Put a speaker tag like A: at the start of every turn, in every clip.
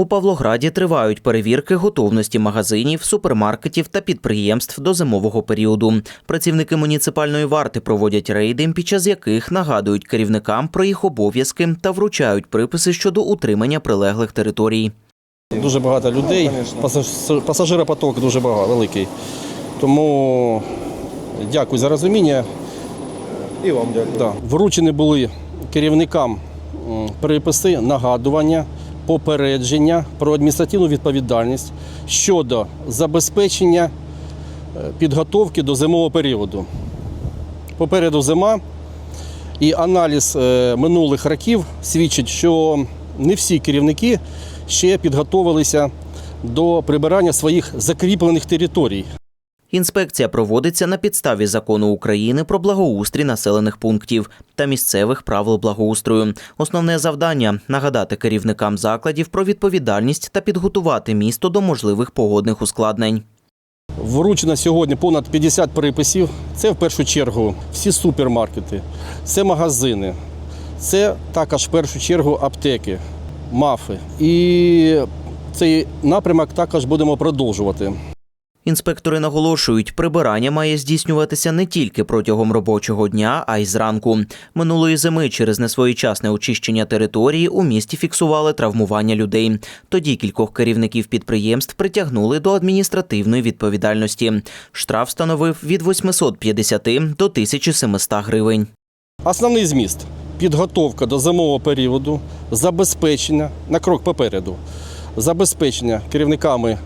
A: У Павлограді тривають перевірки готовності магазинів, супермаркетів та підприємств до зимового періоду. Працівники муніципальної варти проводять рейди, під час яких нагадують керівникам про їх обов'язки та вручають приписи щодо утримання прилеглих територій.
B: Дуже багато людей, пасаж- пасажиропоток дуже багато, великий. Тому дякую за розуміння.
C: І вам дякую.
B: Да. Вручені були керівникам приписи, нагадування, попередження про адміністративну відповідальність щодо забезпечення е, підготовки до зимового періоду. Попереду зима, і аналіз е, минулих років свідчить, що не всі керівники ще підготовилися до прибирання своїх закріплених територій.
A: Інспекція проводиться на підставі закону України про благоустрій населених пунктів та місцевих правил благоустрою. Основне завдання нагадати керівникам закладів про відповідальність та підготувати місто до можливих погодних ускладнень.
B: Вручено сьогодні понад 50 приписів. Це в першу чергу всі супермаркети, це магазини, це також в першу чергу аптеки, мафи. І цей напрямок також будемо продовжувати.
A: Інспектори наголошують, прибирання має здійснюватися не тільки протягом робочого дня, а й зранку. Минулої зими через несвоєчасне очищення території у місті фіксували травмування людей. Тоді кількох керівників підприємств притягнули до адміністративної відповідальності. Штраф становив від 850 до 1700 гривень.
B: Основний зміст підготовка до зимового періоду, забезпечення на крок попереду, забезпечення керівниками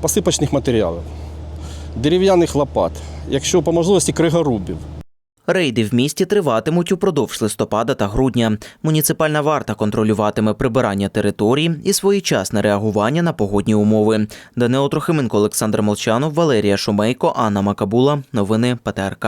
B: посипочних матеріалів, дерев'яних лопат, якщо по можливості кригорубів.
A: Рейди в місті триватимуть упродовж листопада та грудня. Муніципальна варта контролюватиме прибирання території і своєчасне реагування на погодні умови. Данило Трохименко, Олександр Молчанов, Валерія Шумейко, Анна Макабула. Новини ПТРК.